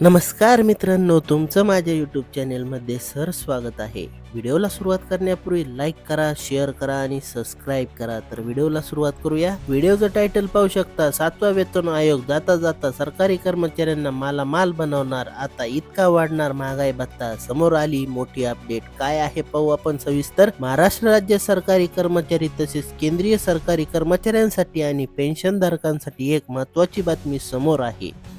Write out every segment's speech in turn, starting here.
नमस्कार मित्रांनो तुमचं माझ्या यूट्यूब चॅनेलमध्ये सर स्वागत आहे. व्हिडिओला सुरुवात करण्यापूर्वी लाईक करा शेअर करा आणि सबस्क्राईब करा. तर व्हिडिओला सुरुवात करूया. व्हिडिओचं टायटल पाहू शकता सातवा वेतन आयोग जाता जाता सरकारी कर्मचाऱ्यांना माला माल बनवणार. आता इतका वाढणार महागाई भत्ता. समोर आली मोठी अपडेट काय आहे पाहू आपण सविस्तर. महाराष्ट्र राज्य सरकारी कर्मचारी तसेच केंद्रीय सरकारी कर्मचाऱ्यांसाठी आणि पेन्शनधारकांसाठी एक महत्वाची बातमी समोर आहे.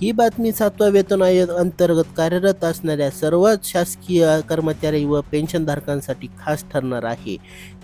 ही बातमी सातवा वेतन आयोग अंतर्गत कार्यरत असणाऱ्या सर्वच शासकीय कर्मचारी व पेन्शनधारकांसाठी खास ठरणार आहे.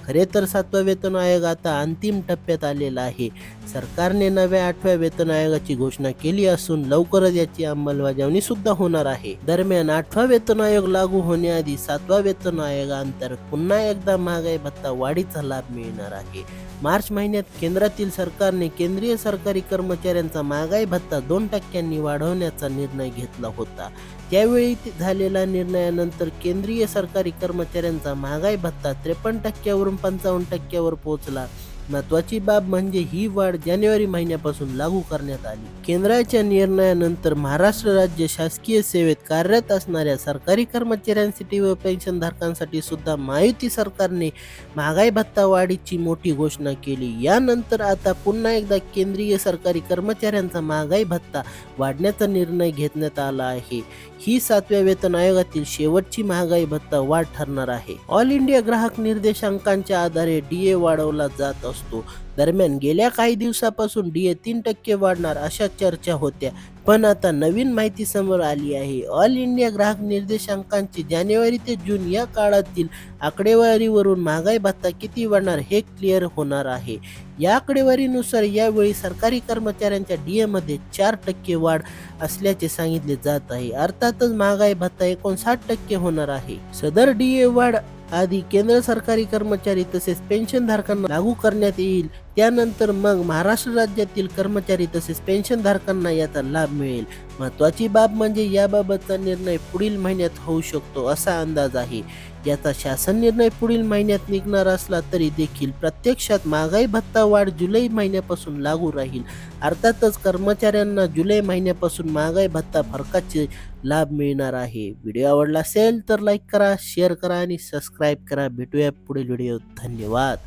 खरे तर सातवा वेतन आयोग आता अंतिम टप्प्यात आलेला आहे. सरकारने नव्या आठव्या वेतन आयोगाची घोषणा केली असून लवकरच याची अंमलबजावणी सुद्धा होणार आहे. दरम्यान आठवा वेतन आयोग लागू होण्याआधी सातवा वेतन आयोगाअंतर्गत पुन्हा एकदा महागाई भत्ता वाढीचा लाभ मिळणार आहे. मार्च महिन्यात केंद्रातील सरकारने केंद्रीय सरकारी कर्मचाऱ्यांचा महागाई भत्ता दोन टक्क्यांनी वाढवण्याचा निर्णय घेतला होता. त्यावेळी ते- झालेल्या निर्णयानंतर केंद्रीय सरकारी कर्मचाऱ्यांचा महागाई भत्ता त्रेपन्न टक्क्यावरून पंचावन्न टक्क्यावर पोहोचला. महत्वाची बाब म्हणजे ही वाढ जानेवारी महिन्यापासून लागू करण्यात आली. केंद्राच्या निर्णयानंतर महाराष्ट्र राज्य शासकीय सेवेत कार्यरत असणाऱ्या सरकारी कर्मचाऱ्यांसाठी व पेन्शनधारकांसाठी सुद्धा महायुती सरकारने महागाई भत्ता वाढीची मोठी घोषणा केली. यानंतर आता पुन्हा एकदा केंद्रीय सरकारी कर्मचाऱ्यांचा महागाई भत्ता वाढण्याचा निर्णय घेतण्यात आला आहे. ही सातव्या वेतन आयोगातील शेवटची महागाई भत्ता वाढ ठरणार आहे. ऑल इंडिया ग्राहक निर्देशांकांच्या आधारे डीए वाढवला जात असतो असतो. दरम्यान गेल्या काही दिवसापासून डीए तीन टक्के वाढणार अशा चर्चा होत्या. पण आता नवीन माहिती समोर आली आहे. ऑल इंडिया ग्राहक निर्देशांकांची जानेवारी ते जून या काळातील आकडेवारीवरून महागाई भत्ता किती वाढणार हे क्लिअर होणार आहे. या आकडेवारीनुसार यावेळी सरकारी कर्मचाऱ्यांच्या डी एमध्ये चार टक्के वाढ असल्याचे सांगितले जात आहे. अर्थातच महागाई भत्ता एकोणसाठ टक्के होणार आहे. सदर डीए वाढ आधी केंद्र सरकारी कर्मचारी तसेच पेन्शनधारकांना लागू करण्यात येईल. त्यानंतर मग महाराष्ट्र राज्यातील कर्मचारी तसेच पेन्शनधारकांना याचा लाभ मिळेल. महत्वाची बाब म्हणजे याबाबतचा निर्णय पुढील महिन्यात होऊ शकतो असा अंदाज आहे. याचा शासन निर्णय पुढील महिन्यात निघणार असला तरी देखील प्रत्यक्षात महागाई भत्ता वाढ जुलै महिन्यापासून लागू राहील. अर्थातच कर्मचाऱ्यांना जुलै महिन्यापासून महागाई भत्ता फरकाचे लाभ मिळणार आहे. व्हिडिओ आवडला असेल तर लाईक करा शेअर करा आणि सबस्क्राईब करा. भेटूया पुढील व्हिडिओ धन्यवाद.